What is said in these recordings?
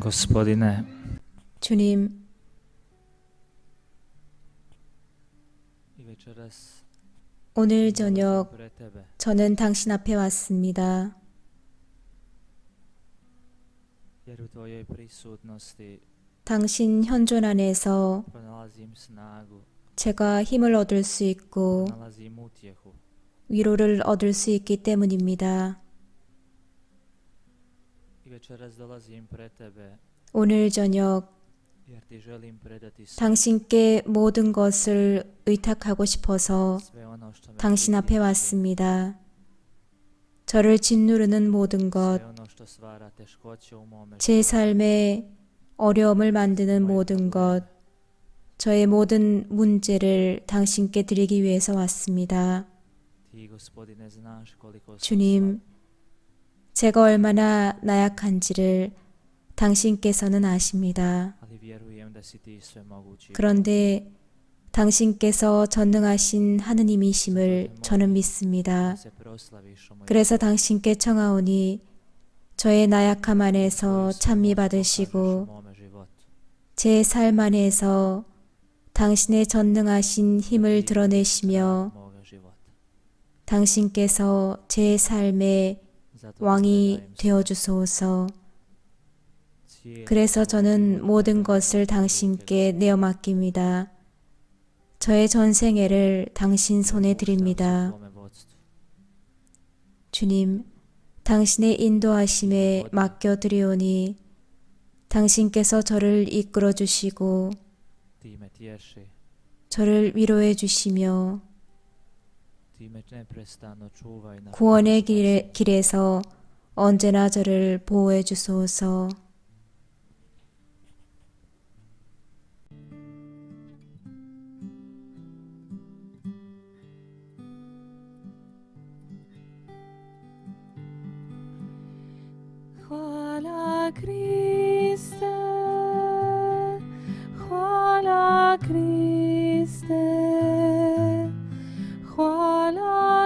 Gospodine, 주님, 오늘 저녁 저는 당신 앞에 왔습니다. 당신 현존 안에서 제가 힘을 얻을 수 있고. 위로를 얻을 수 있기 때문입니다. 오늘 저녁 당신께 모든 것을 의탁하고 싶어서 당신 앞에 왔습니다. 저를 짓누르는 모든 것, 제 삶에 어려움을 만드는 모든 것, 저의 모든 문제를 당신께 드리기 위해서 왔습니다. 주님, 제가 얼마나 나약한지를 당신께서는 아십니다. 그런데 당신께서 전능하신 하느님이심을 저는 믿습니다. 그래서 당신께 청하오니 저의 나약함 안에서 찬미 받으시고. 제 삶 안에서 당신의 전능하신 힘을 드러내시며. 당신께서 제 Zato 왕이 되어 주소서. 그래서 저는 모든 것을 당신께 내어 맡깁니다. 저의 전생애를 당신 손에 드립니다. 주님, 당신의 인도하심에 맡겨 드리오니 당신께서 저를 이끌어 주시고 저를 위로해 주시며 구원의. 길에, 길에서 언제나 저를 보호해 주소서.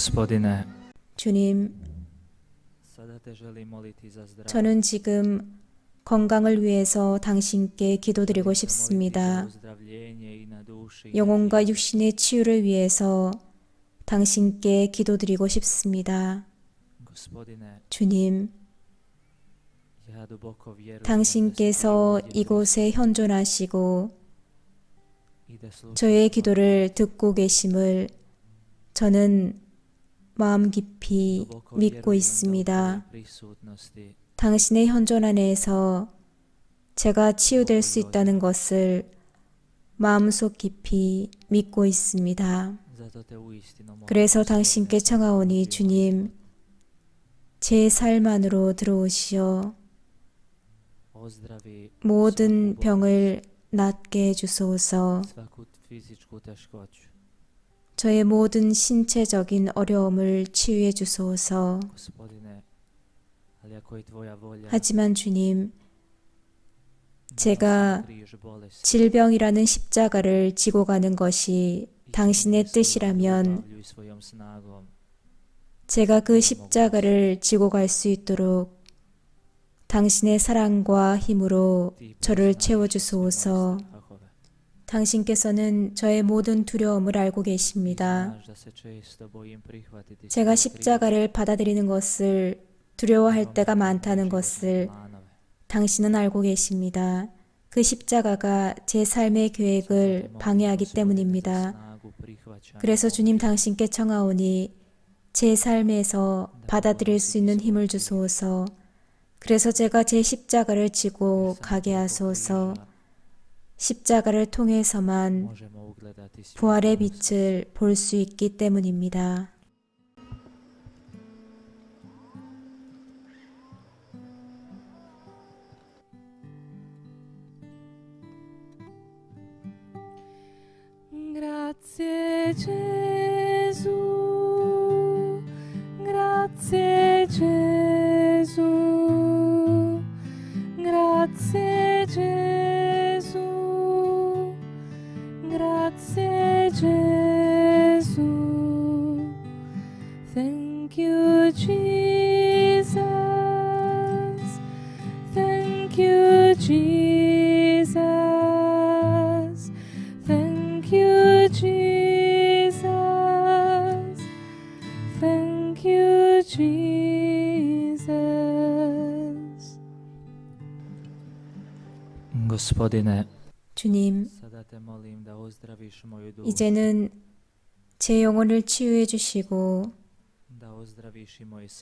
Gospodine, 주님. 저는 지금 건강을 위해서 당신께 기도드리고 싶습니다. 영혼과 육신의 치유를 위해서 당신께 기도드리고 싶습니다. 주님, 당신께서 이곳에 현존하시고 저의 기도를 듣고 계심을 저는 마음 깊이 믿고 있습니다. 당신의 현존 안에서 제가 치유될 수 있다는 것을 마음속 깊이 믿고 있습니다. 그래서 당신께 청하오니 주님, 제 삶 안으로 들어오시어 모든 병을 낫게 해주소서. 저의 모든 신체적인 어려움을 치유해 주소서. 하지만 주님, 제가 질병이라는 십자가를 지고 가는 것이 당신의 뜻이라면 제가 그 십자가를 지고 갈 수 있도록 당신의 사랑과 힘으로 저를 채워주소서. 당신께서는 저의 모든 두려움을 알고 계십니다. 제가 십자가를 받아들이는 것을 두려워할 때가 많다는 것을. 당신은 알고 계십니다. 그 십자가가 제 삶의 계획을 방해하기 때문입니다. 그래서 주님 당신께 청하오니 제 삶에서 받아들일 수 있는 힘을 주소서. 그래서 제가 제 십자가를 지고 가게 하소서. 십자가를 통해서만. 부활의 빛을 볼 수 있기 때문입니다. Gospodine, 주님, 이제는 제 영혼을 치유해 주시고.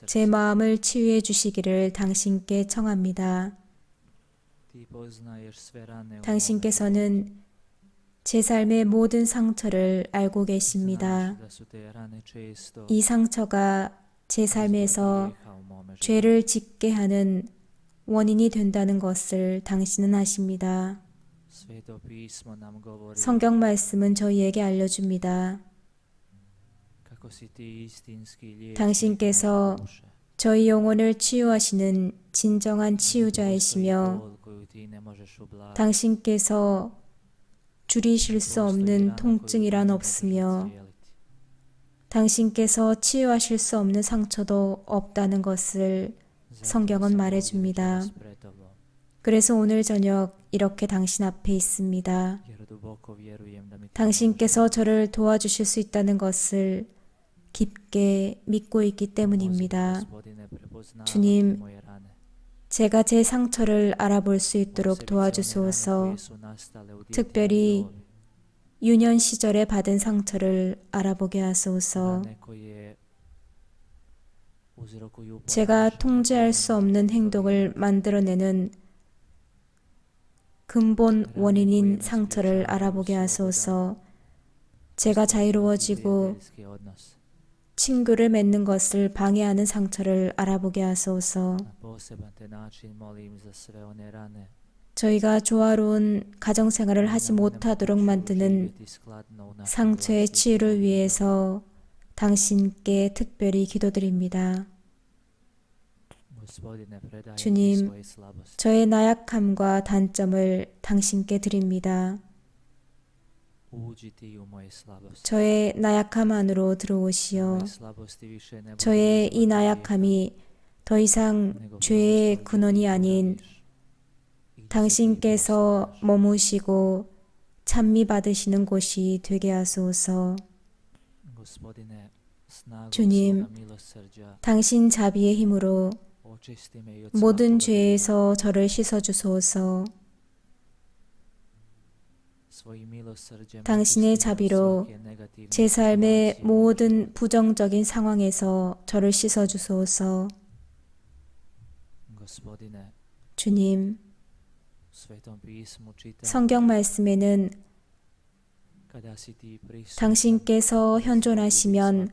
제 마음을 치유해 주시기를 당신께 청합니다. 당신께서는 제 삶의 모든 상처를 알고. 계십니다. 이 상처가 제 삶에서. 죄를 짓게 하는 원인이 된다는 것을 당신은 아십니다. 성경 말씀은 저희에게 알려줍니다. 당신께서. 저희 영혼을 치유하시는 진정한 치유자이시며. 당신께서 줄이실 수 없는 통증이란 없으며. 당신께서 치유하실 수 없는 상처도 없다는 것을 성경은 말해줍니다. 그래서 오늘 저녁 이렇게 당신 앞에 있습니다. 당신께서 저를 도와주실 수 있다는 것을 깊게 믿고 있기. 때문입니다. 주님. 제가 제 상처를 알아볼 수 있도록 도와주소서. 특별히. 유년 시절에 받은 상처를 알아보게 하소서. 제가 통제할 수 없는 행동을 만들어내는 근본 원인인 상처를 알아보게 하소서. 제가 자유로워지고. 친구를 맺는 것을 방해하는 상처를 알아보게 하소서. 저희가 조화로운 가정생활을 하지 못하도록 만드는 상처의 치유를 위해서 당신께 특별히 기도드립니다. 주님. 저의 나약함과 단점을 당신께 드립니다. 저의 나약함 안으로 들어오시어 저의 이 나약함이 더 이상 죄의 근원이 아닌 당신께서. 머무시고 찬미 받으시는 곳이 되게 하소서. 주님, 당신 자비의 힘으로 모든 죄에서 저를 씻어 주소서. 당신의 자비로 제 삶의. 모든 부정적인 상황에서 저를 씻어 주소서. 주님, 성경 말씀에는 당신께서 현존하시면.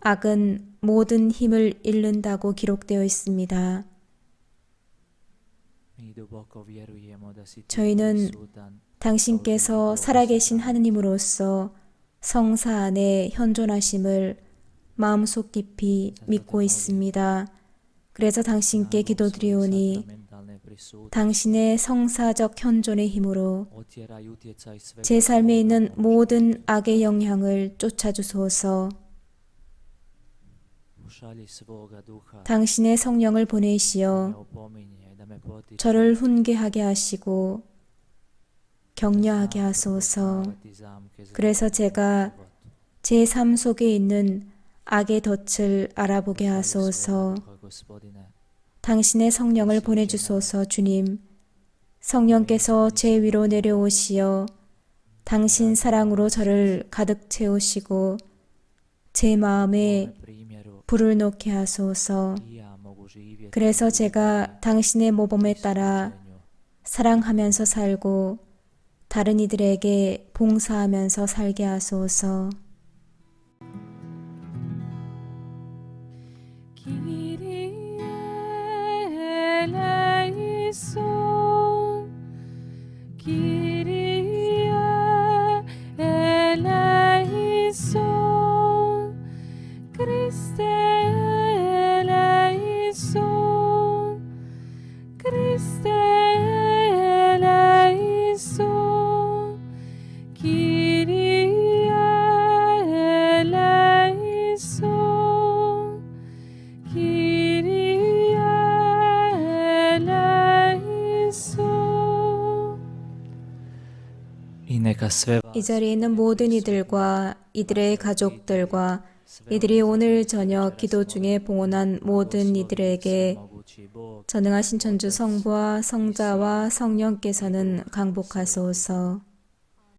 악은 모든 힘을 잃는다고 기록되어 있습니다. 저희는 당신께서 살아계신 하느님으로서 성사 안에 현존하심을 마음속 깊이 믿고 있습니다. 그래서 당신께 기도드리오니 당신의 성사적 현존의 힘으로 제 삶에 있는 모든 악의 영향을 쫓아주소서. 당신의 성령을 보내시어 저를 훈계하게 하시고 격려하게 하소서. 그래서 제가. 제 삶 속에 있는 악의 덫을 알아보게 하소서. 당신의 성령을 보내주소서 주님. 성령께서 제 위로 내려오시어 당신 사랑으로 저를 가득 채우시고 제 마음에 불을 놓게 하소서. 그래서 제가 당신의 모범에 따라. 사랑하면서 살고 다른 이들에게 봉사하면서 살게 하소서. 이 자리에 있는 모든 이들과 이들의 가족들과 이들이 오늘 저녁 기도 중에 봉헌한 모든 이들에게 전능하신 천주 성부와 성자와 성령께서는 강복하소서.